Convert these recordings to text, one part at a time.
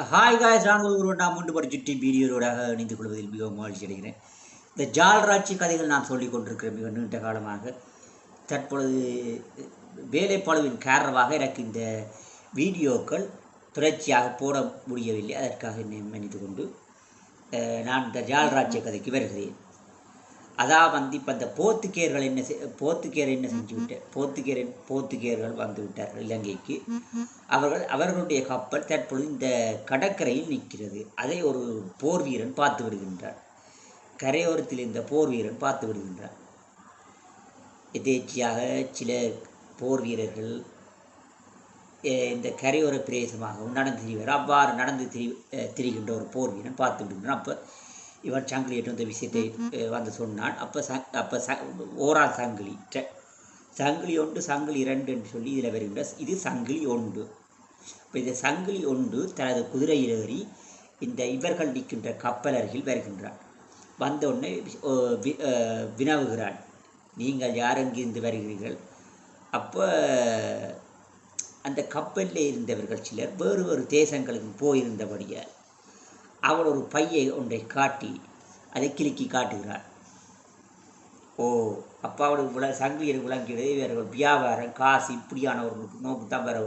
Hi guys நான் ஒரு நான் மூன்று பரிசுட்டி வீடியோடாக இணைந்து கொள்வதில் மிகவும் மகிழ்ச்சி அடைகிறேன். இந்த ஜால்ராட்சி கதைகள் நான் சொல்லிக் கொண்டிருக்கிறேன் மிக நீண்ட காலமாக. தற்பொழுது வேலைப்பளுவின் காரணமாக எனக்கு இந்த வீடியோக்கள் தொடர்ச்சியாக போட முடியவில்லை. அதற்காக என்னை மன்னித்து கொண்டு நான் இந்த ஜால்ராட்சிய கதைக்கு வருகிறேன். அதான் வந்து இப்போ இந்த போர்த்துகேயர்கள் என்ன செய் போர்த்துகேயர் என்ன செஞ்சு விட்டார் போர்த்துகேயர் போர்த்துகேயர்கள் வந்து விட்டார்கள் இலங்கைக்கு. அவர்கள் அவர்களுடைய கப்பல் தற்பொழுது இந்த கடற்கரையில் நிற்கிறது. அதை ஒரு போர் வீரன் பார்த்து விடுகின்றார் கரையோரத்தில் இந்த போர் வீரன் பார்த்து விடுகின்றார் எதேச்சியாக சில போர் வீரர்கள் இந்த கரையோர பிரதேசமாகவும் நடந்து திரிவார். அவ்வாறு நடந்து திரி திரிகின்ற ஒரு போர் வீரன் பார்த்து விடுகின்றான். அப்போ இவன் சங்கிலியிட்டு இந்த விஷயத்தை அஹ், வந்து சொன்னான் அப்போ ச அப்போ ச ஓரா சங்கிலி. சங்கிலி ஒன்று சங்கிலி இரண்டு என்று சொல்லி இதில் வருகின்ற இது சங்கிலி ஒன்று. இப்போ இந்த சங்கிலி ஒன்று தனது குதிரையில் ஏறி இந்த இவர்கள் நிற்கின்ற கப்பல் அருகில் வருகின்றான் வந்த உடனே ஓ, வி- அஹ், வினவுகிறான் நீங்கள் யார் எங்கிருந்து வருகிறீர்கள்? அப்போ அந்த கப்பலில் இருந்தவர்கள் சிலர் வேறு வேறு தேசங்களுக்கு போயிருந்தபடியால் அவள் ஒரு பையை ஒன்றை காட்டி அதை கிறுக்கி காட்டுகிறாள் ஓ அப்போ அவளுக்கு விள சங்கிலியர் விளங்கியது வேறு வியாபாரம் காசு இப்படியான ஒரு நோக்கு தான் வர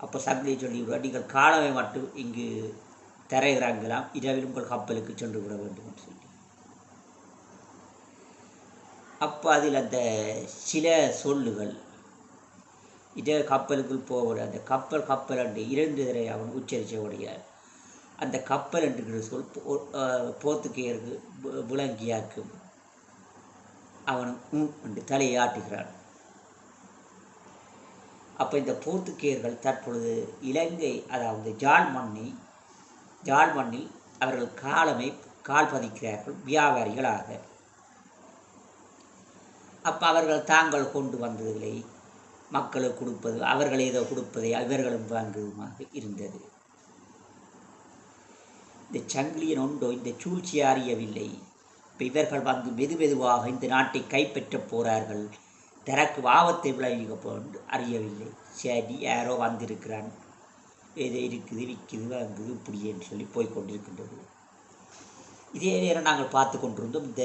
அப்போ சங்கிலியை சொல்லி நீங்கள் காலமை மட்டும் இங்கு தரையிறங்கலாம் இரவில் உங்கள் கப்பலுக்கு சென்று விட வேண்டும் என்று சொல்லி. அப்போ அதில் அந்த சில சொல்லுகள் இதே கப்பலுக்குள் போகிற அந்த கப்பல் கப்பல் என்று இரண்டு தடவை அவன் உச்சரித்தவுடைய அந்த கப்பல் என்கிற சொல் போ- அஹ் போர்த்துகேயருக்கு வி- அவன் என்று தலையை ஆட்டுகிறான் அப்போ இந்த போர்த்துகேயர்கள் தற்பொழுது இலங்கை அதாவது ஜாழ் மண்ணை ஜாழ் மண்ணில் அவர்கள் காலமை கால் பதிக்கிறார்கள் வியாபாரிகளாக. அப்போ அவர்கள் தாங்கள் கொண்டு வந்ததுகளை மக்களுக்கு கொடுப்பது அவர்கள் ஏதோ கொடுப்பதை இவர்களும் வாங்குவதுமாக இருந்தது. இந்த சங்கிலியன் ஒன்றோ இந்த சூழ்ச்சியை அறியவில்லை இப்போ இவர்கள் வந்து மெது மெதுவாக இந்த நாட்டை கைப்பற்றப் போகிறார்கள் தனக்கு ஆபத்தை விளைவிக்க போன்று அறியவில்லை. சரி யாரோ வந்திருக்கிறான். ஏதோ இருக்குது விற்குது வாங்குது இப்படியேன்னு சொல்லி போய்கொண்டிருக்கின்றது இதே நேரம் நாங்கள் பார்த்து கொண்டிருந்தோம் இந்த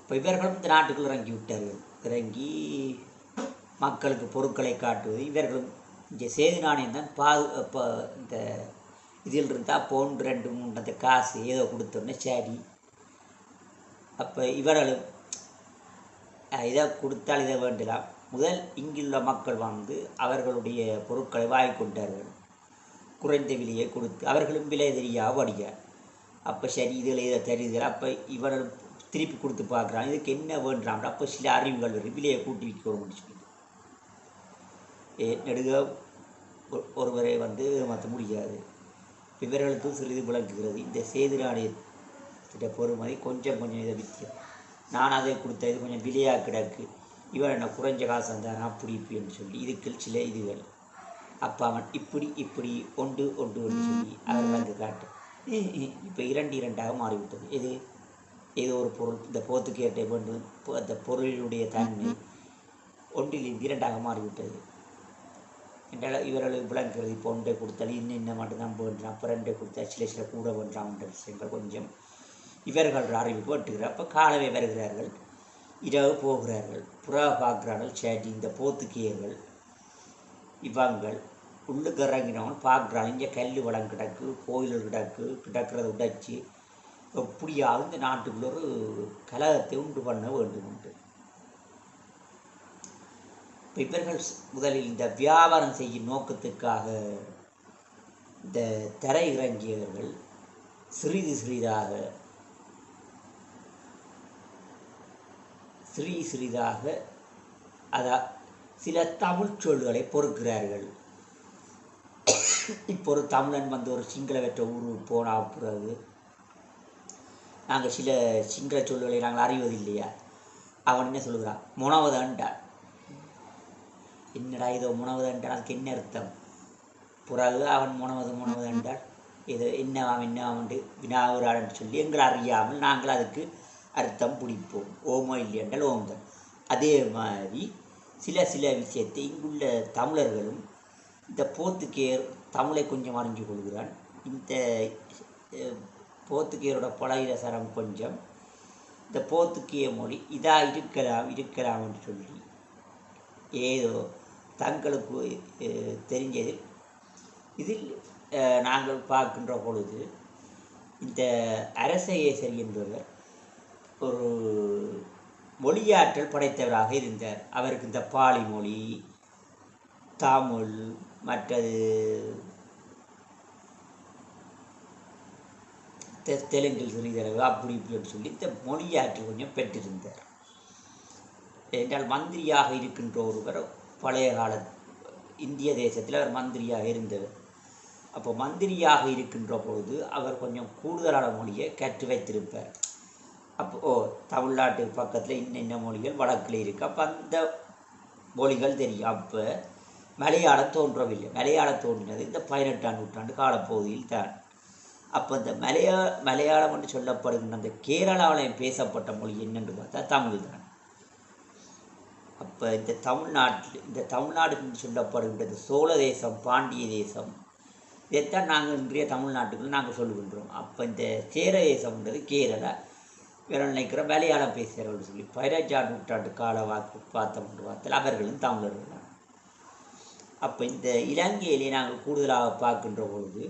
இப்போ இவர்களும் இந்த நாட்டுக்குள் இறங்கி விட்டார்கள் இறங்கி மக்களுக்கு பொருட்களை காட்டுவது இவர்களும் இங்கே சேது நாணயம் தான் பா இப்போ இந்த இதில் இருந்தால் போன் ரெண்டு மூணு அந்த காசு ஏதோ கொடுத்தோன்னே சரி. அப்போ இவர்களும் இதை கொடுத்தால் இதை வேண்டலாம். முதல் இங்குள்ள மக்கள் வந்து அவர்களுடைய பொருட்களை வாங்கி கொண்டார்கள். குறைந்த விலையை கொடுத்து அவர்களும் விலை தெரியா வடியா அப்போ சரி இதில் இதை தெரியுது அப்போ இவர்கள் திருப்பி கொடுத்து பார்க்குறான் இதுக்கு என்ன வேண்டாம். அப்போ சில அறிவுகள் வரும் விலையை கூட்டி விற்கணும்னு சொல்லி நெடுக ஒரு- ஒருவரை வந்து மாற்ற முடியாது. இவர்களுக்கு சிறிது விளக்குகிறது இந்த செய்து நாணயத்திட்ட பொறுமதி கொஞ்சம் கொஞ்சம் இதை வித்தியம் நான் அதை கொடுத்த இது கொஞ்சம் விலையாக கிடக்கு. இவன் என்ன குறைஞ்ச காசு தந்தான் அப்படி இப்படின்னு சொல்லி இதுக்கு சில இதுகள். அப்பா அவன் இப்படி இப்படி ஒன்று ஒன்று ஒன்று சொல்லி அவர் வந்து காட்டு. இப்போ இரண்டு இரண்டாக மாறிவிட்டது. இது ஏதோ ஒரு பொருள். இந்த போத்துக்கேட்டை வேண்டும் அந்த பொருளினுடைய தன்மை ஒன்றில் இரண்டாக மாறிவிட்டது. இவர்களுக்கு விளங்குகிறது இப்போ ஒன்றை கொடுத்தால் இன்னும் இன்னும் மட்டும்தான் வேண்டாம். அப்புறம் ரெண்டை கொடுத்தா சில சில கூட வேண்டாம் என்ற விஷயங்கள் கொஞ்சம் இவர்கள் அறிவிப்பு வெட்டுகிறார் அப்போ காலவே வருகிறார்கள். இரவு போகிறார்கள். புறா பார்க்குறார்கள். சேட்டி இந்த போத்துக்கியர்கள் இவங்கள் உள்ளுக்கு இறங்கினவன் பார்க்குறான். இங்கே கல் வளம் கிடக்கு கோயில் கிடக்கு கிடக்கிறத உடைச்சி எப்படியாவது இந்த நாட்டுக்குள்ள ஒரு கலகத்தை உண்டு பண்ண வேண்டும் உண்டு. இவர்கள் முதலில் இந்த வியாபாரம் செய்யும் நோக்கத்துக்காக இந்த தரை இறங்கியவர்கள் சிறிது சிறிதாக சிறி சிறிதாக அதா சில தமிழ் சொல்களை பொறுக்கிறார்கள். இப்போ ஒரு தமிழன் வந்து ஒரு சிங்கள வெற்ற ஊருக்கு போனா பிறகு நாங்கள் சில சிங்கள சொல்லுகளை நாங்கள் அறிவதில்லையா? அவன் என்ன சொல்லுகிறான்? முனவதண்டா என்னடா இதோ முனவதண்டா அதுக்கு என்ன அர்த்தம். பிறகு அவன் முனவது முனவது என்றால் இது என்ன அவன் என்ன அவன் என்று சொல்லி எங்களை அறியாமல் நாங்கள் அதுக்கு அர்த்தம் பிடிப்போம். ஓமோ இல்லை என்றால் ஓம்தன் அதே மாதிரி சில சில விஷயத்தை இங்குள்ள தமிழர்களும் இந்த போர்த்துகேயர் தமிழை கொஞ்சம் அறிஞ்சு கொள்கிறான். இந்த அஹ், போர்த்துகேயரோட பழகிரசரம் கொஞ்சம் இந்த போர்த்துகேய மொழி இதாக இருக்கலாம் இருக்கலாம் என்று சொல்லி ஏதோ தங்களுக்கு தெரிஞ்சதில் இதில் நாங்கள் பார்க்கின்ற பொழுது இந்த அரசேசரி என்பவர் ஒரு மொழியாற்றல் படைத்தவராக இருந்தார். அவருக்கு இந்த பாலி மொழி தமிழ் மற்றது தெ- தெலுங்கில் சிறிதளவு அப்படி இப்படின்னு சொல்லி இந்த மொழியாற்றல் கொஞ்சம் பெற்றிருந்தார். என்றால் மந்திரியாக இருக்கின்ற ஒருவர் பழைய கால இந்திய தேசத்தில் அவர் மந்திரியாக இருந்தவர். அப்போ மந்திரியாக இருக்கின்ற பொழுது அவர் கொஞ்சம் கூடுதலான மொழியை கற்று வைத்திருப்பார். அப்போ தமிழ்நாட்டு பக்கத்தில் இன்ன மொழிகள் வடக்கில் இருக்குது அப்போ அந்த மொழிகள் தெரியும். அப்போ மலையாளம் தோன்றவில்லை. மலையாளம் தோன்றினது இந்த பதினெட்டாம் நூற்றாண்டு காலப்பகுதியில் தான். அப்போ இந்த மலையா மலையாளம் என்று சொல்லப்படுகின்ற அந்த கேரளாவில் பேசப்பட்ட மொழி என்னென்று பார்த்தா தமிழ் தான் அப்போ இந்த தமிழ்நாட்டில் இந்த தமிழ்நாடு என்று சொல்லப்படுகின்றது சோழ தேசம் பாண்டிய தேசம். இதைத்தான் நாங்கள் இன்றைய தமிழ்நாட்டுக்குள் நாங்கள் சொல்லுகின்றோம் அப்போ இந்த சேர தேசம்ன்றது கேரளா. வேற நினைக்கிற மலையாளம் பேசுகிறவர்கள் சொல்லி பதினஞ்சாம் நூற்றாண்டு கால வாக்கு பார்த்தோம்னு பார்த்தால் அவர்களும் தமிழர்கள். தான் அப்போ இந்த இலங்கையிலே நாங்கள் கூடுதலாக பார்க்கின்ற பொழுது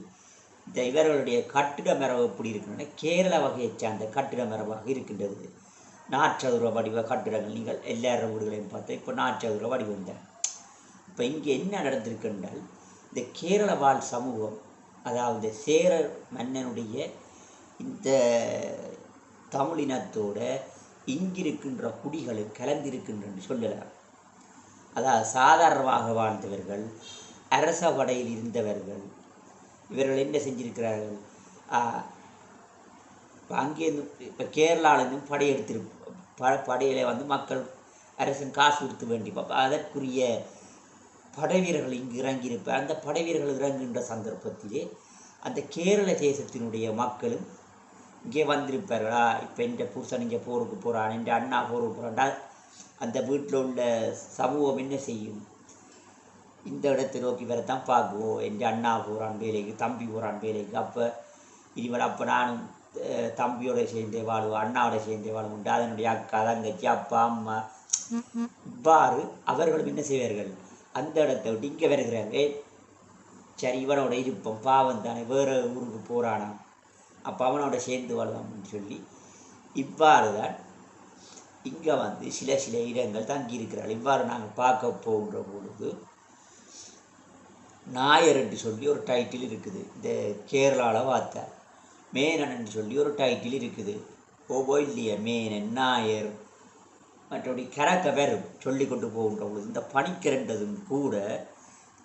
இந்த இவர்களுடைய கட்டிட மரபு எப்படி இருக்கின்றன? கேரள வகையை சார்ந்த கட்டிட மரபாக இருக்கின்றது. நாற்சதுர வடிவ கட்டிடங்கள் நீங்கள் எல்லாரும் வீடுகளையும் பார்த்து இப்போ நாற்சதுர வடிவம் தான். இப்போ இங்கே என்ன நடந்திருக்குன்றால் இந்த கேரள வாழ் சமூகம் அதாவது சேரர் மன்னனுடைய இந்த தமிழினத்தோட இங்கிருக்கின்ற குடிகளும் கலந்திருக்கின்றன்னு சொல்லலாம். அதாவது சாதாரணமாக வாழ்ந்தவர்கள் அரச படையில் இருந்தவர்கள் இவர்கள் என்ன செஞ்சிருக்கிறார்கள்? இப்போ அங்கேருந்து இப்போ கேரளாவிலேருந்து படையெடுத்திரு ப படையில் வந்து மக்கள் அரசன் காசு கொடுத்து வேண்டி அப்போ அதற்குரிய படை வீரர்கள் இங்கு இறங்கியிருப்பார் அந்த படை வீரர்கள் இறங்குகின்ற சந்தர்ப்பத்திலே அந்த கேரள தேசத்தினுடைய மக்களும் இங்கே வந்திருப்பார்களா? இப்போ இந்த புருஷன் இங்கே போருக்கு போகிறான் இந்த அண்ணா போருக்கு போகிறான்டா அந்த வீட்டில் உள்ள சமூகம் என்ன செய்யும்? இந்த இடத்தை நோக்கி வரத்தான் பார்க்குவோம். என் அண்ணா போகிறான் வேலைக்கு தம்பி போகிறான் வேலைக்கு. அப்போ இனிமேல் அப்போ நானும் தம்பியோட சேர்ந்தே வாழுவோம் அண்ணாவோட சேர்ந்தே வாழுவோம் அதனுடைய அக்கா தங்கச்சி அப்பா அம்மா. இவ்வாறு அவர்களும் என்ன செய்வார்கள்? அந்த இடத்தை விட்டு இங்கே வருகிறாங்க சரி இவனோட இருப்போம் பாவம் தானே வேறு ஊருக்கு போகிறானாம் அப்போ அவனோட சேர்ந்து வாழலாம்னு சொல்லி இவ்வாறு தான் இங்கே வந்து சில சில இடங்கள் தங்கி இருக்கிறார்கள் இவ்வாறு நாங்கள் பார்க்க போகின்ற பொழுது நாயர் என்று சொல்லி ஒரு டைட்டில் இருக்குது. இந்த கேரளாவில் வார்த்தை. மேனன் சொல்லி ஒரு டைட்டில் இருக்குது. ஓபோ இல்லையா மேனன் நாயர் மற்றபடி கரக்க வெறும் சொல்லி கொண்டு போகின்ற பொழுது இந்த பனிக்கிறண்டதும் கூட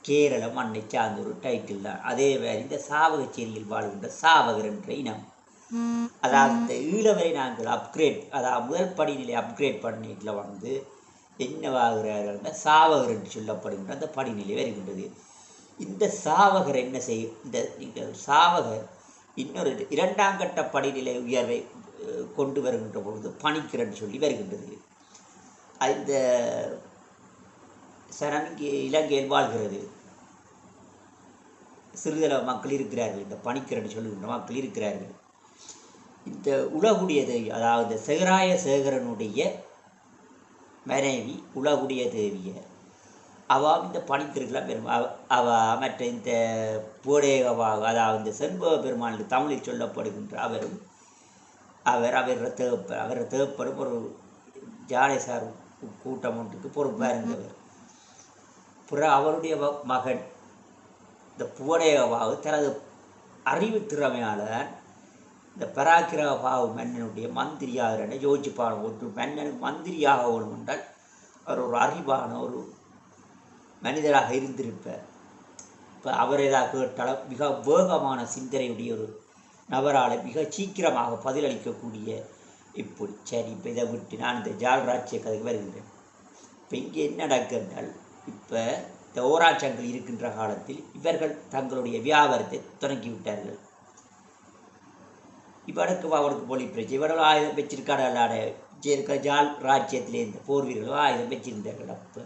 கேரள மண்ணை சார்ந்த ஒரு டைட்டில் தான். அதே மாதிரி இந்த சாவகச்சேரியில் வாழ்கின்ற சாவகர் என்ற இனம். அதாவது இந்த ஈழவரை நாங்கள் அப்கிரேட் அதாவது முதல் படிநிலை அப்கிரேட் பண்ணிட்டில் வந்து என்னவாகிறார்கள் சாவகர் என்று சொல்லப்படுகின்ற அந்த படிநிலை வருகின்றது. இந்த சாவகர் என்ன செய்யும் இந்த இந்த சாவகர் இன்னொரு இரண்டாம் கட்ட படிநிலை உயர்வை கொண்டு வருகின்ற பொழுது பணிக்கிறன்னு சொல்லி வருகின்றது. அது இந்த சரண் இலங்கையில் வாழ்கிறது. சிறிதளவு மக்கள் இருக்கிறார்கள். இந்த பணிக்கிறன்னு சொல்லுகின்ற மக்கள் இருக்கிறார்கள். இந்த உலகுடைய தேவி அதாவது சேகராய சேகரனுடைய மனைவி உலகுடைய தேவியை அவா இந்த பணித்திருக்கலாம் பெரும் அவ- அவ மற்ற இந்த பூடேகவாக அதாவது இந்த செண்பக பெருமாள் தமிழில் சொல்லப்படுகின்ற அவரும் அவர் அவர் தேவப்ப அவர் தேப்பரும் ஒரு ஜானேசார் கூட்டம் ஒன்றுக்கு பொறுப்பாக இருந்தவர் புற அவருடைய மகன் இந்த புவடேகவாவு தனது அறிவு திறமையால் இந்த பராக்கிரகபாவு மன்னனுடைய மந்திரியாக யோசிப்பான ஒன்று மன்னனுக்கு மந்திரியாக வேணும் என்றால் அவர் ஒரு அறிவான ஒரு மனிதராக இருந்திருப்பார். இப்போ அவர் ஏதாவது கேட்டாலும் மிக வேகமான சிந்தனையுடைய ஒரு நபரால் மிக சீக்கிரமாக பதிலளிக்கக்கூடிய இப்படி. சரி இப்போ இதை விட்டு நான் இந்த ஜால்ராட்சிய கதைக்கு வருகின்றேன் இப்போ இங்கே என்ன நடக்கின்றால் இப்போ இந்த ஓராட்சங்கள் இருக்கின்ற காலத்தில் இவர்கள் தங்களுடைய வியாபாரத்தை தொடங்கிவிட்டார்கள் இவனுக்கு அவனுக்கு போலி பிரச்சனை. இவர்கள் ஆயுதம் வச்சிருக்காட ஜால் ராஜ்யத்திலே இந்த போர் வீரர்களும் ஆயுதம் வச்சிருந்தார்கள். அப்போ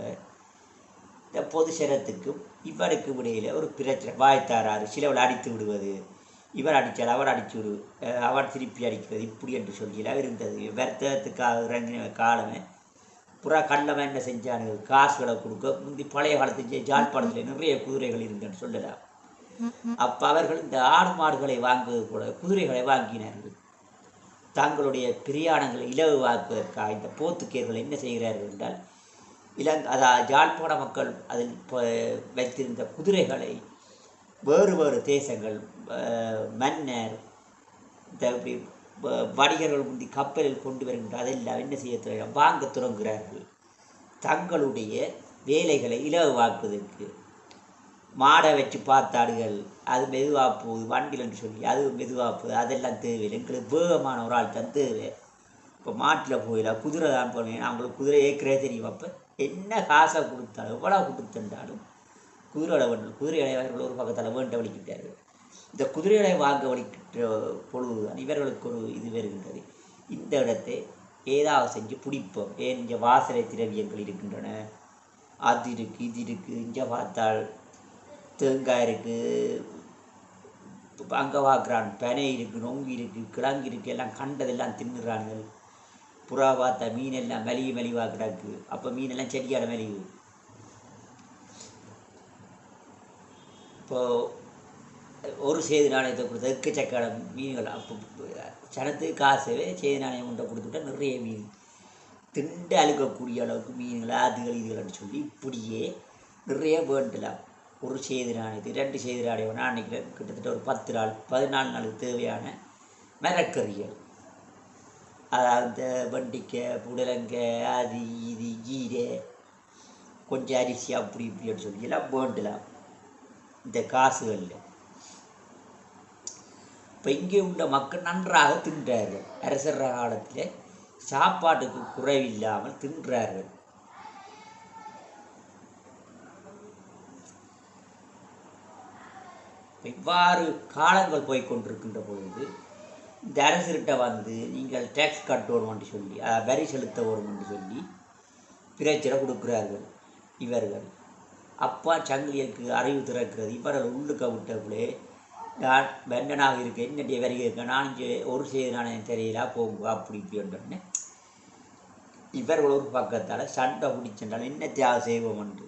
இந்த பொது சரத்துக்கும் இவருக்கும் இடையில ஒரு பிரச்சனை. வாய்த்தாராரு சிலவள் அடித்து விடுவது. இவர் அடித்தால் அவர் அடித்து விடு. அவர் திருப்பி அடிக்கிறது. இப்படி என்று சொல்லியெல்லாம் இருந்தது. வர்த்தகத்துக்காக இறங்கின காலமே புறா கள்ளவன் என்ன செஞ்சானுங்க காசுகளை கொடுக்க முந்தி பழைய காலத்து ஜாழ்ப்பாணத்தில் நிறைய குதிரைகள் இருந்தன்னு சொல்லலாம். அப்போ அவர்கள் இந்த ஆடு மாடுகளை வாங்குவது கூட குதிரைகளை வாங்கினார்கள். தங்களுடைய பிரயாணங்களை இலவாக்குவதற்காக இந்த போத்துக்கேர்கள் என்ன செய்கிறார்கள் என்றால் இலங் அதாவது யாழ்ப்பாண மக்கள் அதில் வைத்திருந்த குதிரைகளை வேறு வேறு தேசங்கள் மன்னர் இந்த இப்படி வ- வணிகர்கள் முந்தி கப்பலில் கொண்டு வருகின்ற அதெல்லாம் என்ன செய்ய தொடங்க வாங்க தொடங்குகிறார்கள் தங்களுடைய வேலைகளை இலவாக்குவதற்கு மாடை வச்சு பார்த்தாடுகள் அது மெதுவாக போகுது வண்டிலன்னு சொல்லி அது மெதுவாக போகுது அதெல்லாம் தேவையில்லை. எங்களுக்கு வேகமான ஒரு ஆள் தான் தேவை. இப்போ மாட்டில் போயிடலாம் குதிரை தான் போனேன். அவங்களுக்கு குதிரை ஏற்கனவே தெரியும் அப்போ. என்ன காசை கொடுத்தாலும் எவ்வளோ கொடுத்துட்டாலும் குதிரையோட குதிரை குதிரைகளை ஒரு பக்கத்தில் வேண்ட வலிக்கிட்டார்கள். இந்த குதிரைகளை வாங்க வலிக்கின்ற பொழுதுதான் இவர்களுக்கு ஒரு இது வருகின்றது. இந்த இடத்தை ஏதாவது செஞ்சு பிடிப்போம். ஏன் இங்கே வாசனை திரவியங்கள் இருக்கின்றன? அது இருக்குது இது இருக்குது இங்கே பார்த்தால் தேங்காய் இருக்குது அங்கே பார்க்குறான் பனை இருக்குது நொங்கு இருக்குது கிழங்கு இருக்குது எல்லாம் கண்டதெல்லாம் தின்னுறானுங்க புறா பார்த்தா மீன் எல்லாம் மெலிவு மெலிவாக கிடக்கு. அப்போ மீனெல்லாம் செடியாட மெலிவு இப்போ ஒரு செய்தி நாணயத்தை கொடுத்த எக்கச்சக்கான மீன்கள் அப்போ சனத்துக்கு காசவே செய்தி நாணயம் உண்டை கொடுத்துட்டா நிறைய மீன். திண்டு அழுக்கக்கூடிய அளவுக்கு மீன்கள் அதுகள் இதுகள்னு சொல்லி இப்படியே நிறைய வேண்டலாம். ஒரு செய்தி நாணயத்து ரெண்டு செய்தி நாணயம். நான் நினைக்கிறேன் கிட்டத்தட்ட ஒரு பத்து நாள் பதினாலு நாளுக்கு தேவையான மரக்கறிகள். அதாவது இந்த வெண்டிக்காய் புடலங்காய் அது இது கீரை கொஞ்சம் அரிசி அப்படி இப்படின்னு சொல்லி எல்லாம் வேண்டலாம். இந்த காசுகளில். இப்போ இங்கே உள்ள மக்கள் நன்றாக தின்றார்கள். அரசர் காலத்தில் சாப்பாட்டுக்கு குறைவில்லாமல் தின்றார்கள். இவ்வாறு காலங்கள் போய்கொண்டிருக்கின்ற பொழுது இந்த அரசுகிட்ட வந்து நீங்கள் டேக்ஸ் கட்டணும் என்று சொல்லி வரி செலுத்த வேணும் என்று சொல்லி பிரச்சனை கொடுக்கிறார்கள் இவர்கள். அப்பா சங்கிலியருக்கு அறிவு திறக்கிறது. இவர்கள் உள்ளுக்க விட்டக்குள்ளே நான் வெண்டனாக இருக்கேன் என்னுடைய வரி இருக்கேன் நான் இங்கே ஒரு செய்தி நான் தெரியல போங்க அப்படி இப்படின்னு இவர்கள் ஒரு பக்கத்தால் சண்டை பிடிச்சென்றால் என்ன தியாகம் செய்வோம்? என்று.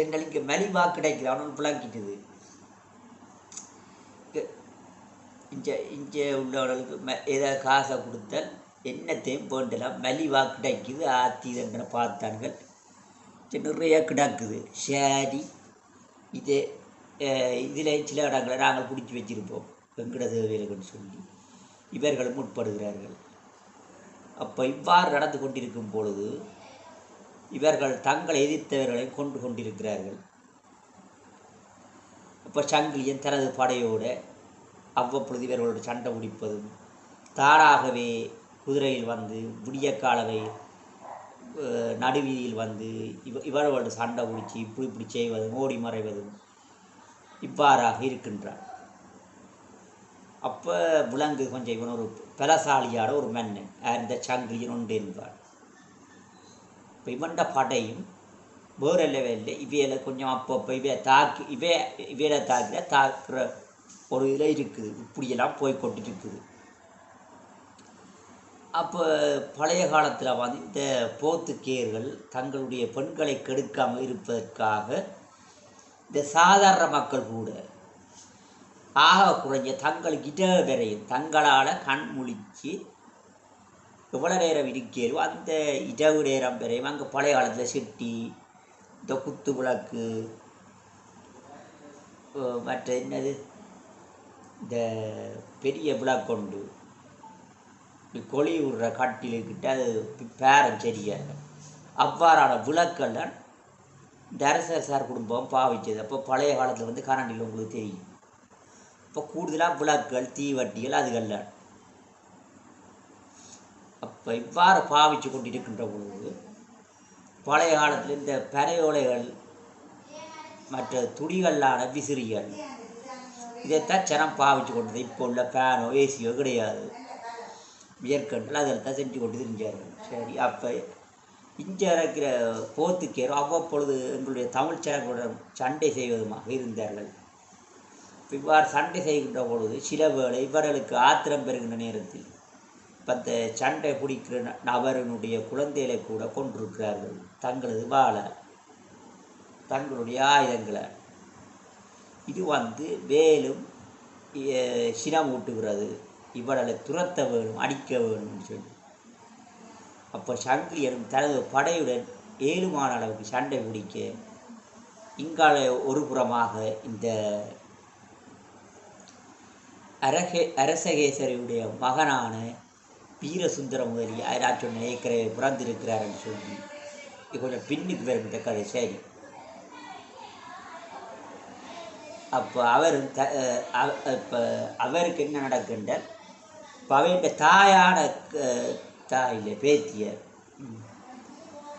எங்களுக்கு மலிவாக கிடைக்கிறான்னு அவனுக்கு பிளாக்கிட்டுது இங்கே இங்கே உள்ளவர்களுக்கு ம ஏதாவது காசை கொடுத்தால் என்னத்தையும் வேண்டலாம். வாக்கு கிடைக்குது ஆத்தி இதங்களை பார்த்தார்கள் நிறைய கிடக்குது. ஷேரி இது இதில் சில இடங்களை நாங்கள் பிடிச்சி வச்சிருப்போம். வெங்கட சொல்லி. இவர்கள் முற்படுகிறார்கள். அப்போ இவ்வாறு நடந்து கொண்டிருக்கும் பொழுது இவர்கள் தங்களை எதிர்த்தவர்களை கொண்டு கொண்டிருக்கிறார்கள். அப்போ சங்கிலியன் தனது படையோடு அவ்வப்பொழுது இவர்களோடு சண்டை குடிப்பதும் தானாகவே குதிரையில் வந்து விடிய காலவை நடுவீதியில் வந்து இவ இவர்களோடு சண்டை பிடிச்சி இப்படி இப்படி செய்வதும் ஓடி மறைவதும் இவ்வாறாக இருக்கின்றார். அப்போ விலங்கு கொஞ்சம் இவன் ஒரு பலசாலியான ஒரு மன்னன் இந்த சங்கிலியன் உண்டு என்பார் இப்போ இவன்ட படையும் வேறு லெவலில் இவையில கொஞ்சம் அப்பப்போ இவைய தாக்கி இவைய இவையில தாக்கிற தாக்குற ஒரு இதில் இருக்குது இப்படியெல்லாம் போய் கொண்டு இருக்குது அப்போ பழைய காலத்தில் வந்து இந்த போத்துக்கேயர்கள் தங்களுடைய பெண்களை கெடுக்காமல் இருப்பதற்காக இந்த சாதாரண மக்கள் கூட ஆக குறைஞ்ச தங்களுக்கு இட வரையும் தங்களால் கண் முழிச்சு எவ்வளோ நேரம் இருக்கிறோ அந்த இரவு நேரம் வரையும் அங்கே பழைய காலத்தில் செட்டி இந்த குத்து விளக்கு மற்ற என்னது? இந்த பெரிய விழா கொண்டு கொழி விடுற கட்டிலுக்கிட்ட அது பேரம் சரியாக அவ்வாறான விளக்கெல்லாம் இந்த அரசர் சார் குடும்பம் பாவிச்சது அப்போ பழைய காலத்தில் வந்து கரண்டியில் உங்களுக்கு தெரியும். இப்போ கூடுதலாக விளக்குகள் தீவட்டிகள் அதுகள்லாம். அப்போ இவ்வாறு பாவிச்சு கொண்டிருக்கின்ற பொழுது பழைய காலத்தில் இந்த பறையோலைகள் மற்ற துணிகளான விசிறிகள் இதைத்தான் ஜனம் பாவிச்சு கொண்டது. இப்போ உள்ள ஃபேனோ ஏசியோ கிடையாது. மேற்கண்டில் அதில் தான் செஞ்சு கொண்டு தெரிஞ்சார்கள். சரி அப்போ இங்கே இருக்கிற போத்துக்கேர் அவ்வப்பொழுது எங்களுடைய தமிழ் சேனர்களுடன் சண்டை செய்வதுமாக இருந்தார்கள். இவ்வாறு சண்டை செய்கின்ற பொழுது சில வேளை இவர்களுக்கு ஆத்திரம் பெறுகின்ற நேரத்தில் பத்த சண்டை பிடிக்கிற நபரனுடைய குழந்தைகளை கூட கொண்டிருக்கிறார்கள் தங்களது வாழ தங்களுடைய ஆயுதங்களை இது வந்து வேலும் சினம் ஊட்டுகிறது. இவர்களை துரத்த வேணும் அடிக்க வேணும்னு சொல்லி. அப்போ சங்கிலியன் தனது படையுடன் ஏழுமான அளவுக்கு சண்டை பிடிக்க இங்கால ஒரு புறமாக இந்த அரகே அரசகேசரியுடைய மகனான வீரசுந்தர முதலி நான் சொன்ன ஏற்கனவே பிறந்திருக்கிறாருன்னு சொல்லி கொஞ்சம் பின்னுக்கு வரும் இந்த கதை. சரி. அப்போ அவர் த இப்போ அவருக்கு என்ன நடக்கின்ற இப்போ அவருடைய தாயான தாயில்லை பேத்தியர்.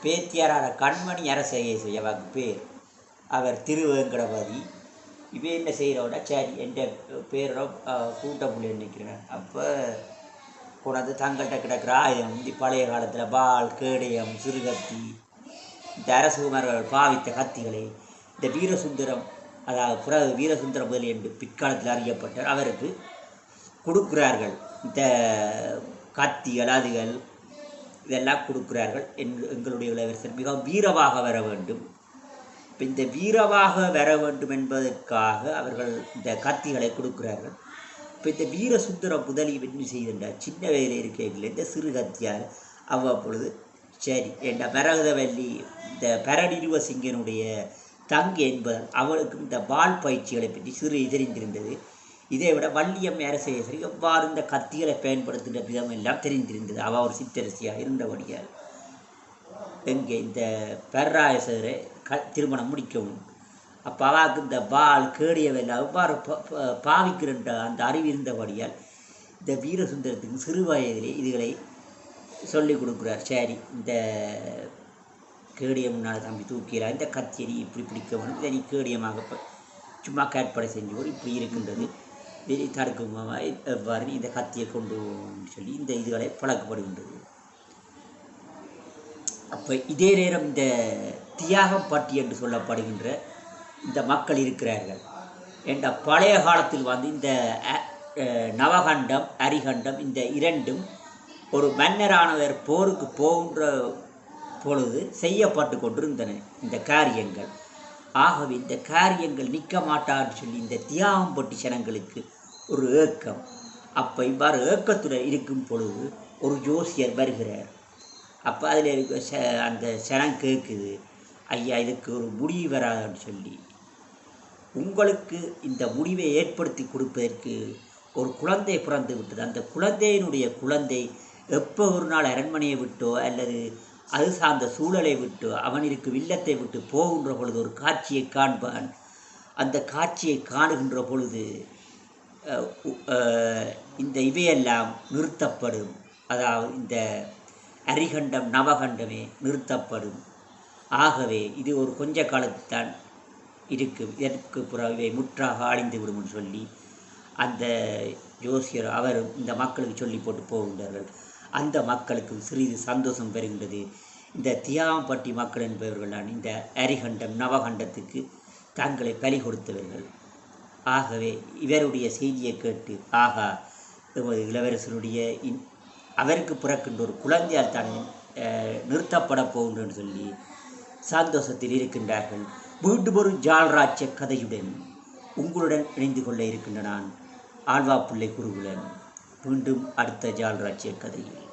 பேத்தியாரான கண்மணி அரசகேசரி அவருக்கு பேர் அவர் திருவேங்கடபதி. இவ என்ன செய்கிறோட சரி என்ற பேரோட கூட்டப்புள்ளி நினைக்கிறேன் அப்போ கொண்டாந்து தங்கள்கிட்ட கிடக்கிற ஆயுதம் இந்த பழைய காலத்தில் பால் கேடயம் சிறுகத்தி இந்த அரசுகுமார்கள் பாவித்த கத்திகளை இந்த வீரசுந்தரம் அதாவது புற வீரசுந்தர முதலி என்று பிற்காலத்தில் அறியப்பட்டார் அவருக்கு கொடுக்கிறார்கள். இந்த கத்திகள் அதுகள் இதெல்லாம் கொடுக்கிறார்கள். எங்க- எங்களுடைய இளவரசர் மிகவும் வீரமாக வர வேண்டும். இப்போ இந்த வீரமாக வர வேண்டும் என்பதற்காக அவர்கள் இந்த கத்திகளை கொடுக்கிறார்கள். இப்போ இந்த வீரசுந்தர முதலி என்ன செய்கின்றார் சின்ன வயதில் இருக்கையில் இந்த சிறு கத்தியால் அவ்வப்பொழுது சரி என்ற மரகதவல்லி இந்த பரடிருவ தங் தங்கு என்பவர். அவளுக்கு இந்த வால் பயிற்சிகளை பற்றி சிறு தெரிந்திருந்தது. இதை விட வள்ளியம் அரசேசரி எவ்வாறு இந்த கத்திகளை பயன்படுத்துகின்ற விதம் எல்லாம் தெரிந்திருந்தது. அவ ஒரு சித்தரசியாக இருந்தபடியால். எங்கே இந்த பெர்ராயசரை க திருமணம் முடிக்கவும். அப்போ அவாவுக்கு இந்த பால் கேடியவெல்லாம் எவ்வாறு ப- ப- பாவிக்கின்ற அந்த அறிவு இருந்தபடியால் இந்த வீரசுந்தரத்துக்கு சிறு வயதிலே இதுகளை சொல்லிக் கொடுக்குறார். சரி இந்த கேடியம் முன்னால் தம்பி தூக்கிடலாம் இந்த கத்தியை நீ இப்படி பிடிக்க வேணும். இதை நீ கேடியமாக சும்மா கேட்படை செஞ்சு இப்படி இருக்கின்றது. இதை தடுக்கும் எவ்வாறு இந்த கத்தியை கொண்டு சொல்லி இந்த இதுகளை பழக்கப்படுகின்றது. அப்போ இதே நேரம் இந்த தியாகப்பட்டி என்று சொல்லப்படுகின்ற இந்த மக்கள் இருக்கிறார்கள். என்ற பழைய காலத்தில் வந்து இந்த நவகண்டம் அரிகண்டம் இந்த இரண்டும் ஒரு மன்னரானவர் போருக்கு போகின்ற பொழுது செய்யப்பட்டு கொண்டிருந்தன இந்த காரியங்கள். ஆகவே இந்த காரியங்கள் நிற்க மாட்டான்னு சொல்லி இந்த தியாகம்பட்டி ஜனங்களுக்கு ஒரு ஏக்கம். அப்போ இவ்வாறு ஏக்கத்துடன் இருக்கும் பொழுது ஒரு ஜோசியர் வருகிறார். அப்போ அதில் இருக்க ச அந்த சனம் கேட்குது ஐயா இதுக்கு ஒரு முடிவு வராதுன்னு சொல்லி. உங்களுக்கு இந்த முடிவை ஏற்படுத்தி கொடுப்பதற்கு ஒரு குழந்தை பிறந்து விட்டது. அந்த குழந்தையினுடைய குழந்தை எப்போ ஒரு நாள் அரண்மனையை விட்டோ அல்லது அது சார்ந்த சூழலை விட்டு அவனிற்கு வில்லத்தை விட்டு போகின்ற பொழுது ஒரு காட்சியை காண்பான். அந்த காட்சியை காணுகின்ற பொழுது இந்த இவையெல்லாம் நிறுத்தப்படும். அதாவது இந்த அரிகண்டம் நவகண்டமே நிறுத்தப்படும். ஆகவே இது ஒரு கொஞ்ச காலத்துத்தான் இருக்கும். இதற்கு பிறகு இவை முற்றாக அழிந்து விடும்னு சொல்லி அந்த ஜோசியர் அவரும் இந்த மக்களுக்கு சொல்லி போட்டு போகின்றார்கள். அந்த மக்களுக்கு சிறிது சந்தோஷம் பெறுகின்றது. இந்த தியாகம்பட்டி மக்கள் என்பவர்களான் இந்த அரிகண்டம் நவகண்டத்துக்கு தங்களை பலி கொடுத்தவர்கள். ஆகவே இவருடைய செய்தியை கேட்டு ஆகா எமது இளவரசருடைய இன் அவருக்கு பிறக்கின்ற ஒரு குழந்தையால் தான் நிறுத்தப்பட போகின்றன்னு சொல்லி சந்தோஷத்தில் இருக்கின்றார்கள். மீண்டும் ஒரு ஜால்ராஜ்ய கதையுடன் உங்களுடன் இணைந்து கொள்ள இருக்கின்ற நான் ஆழ்வாப்பிள்ளை குருகுலன். மீண்டும் அடுத்த ஜால்ராட்சிய கதையில்.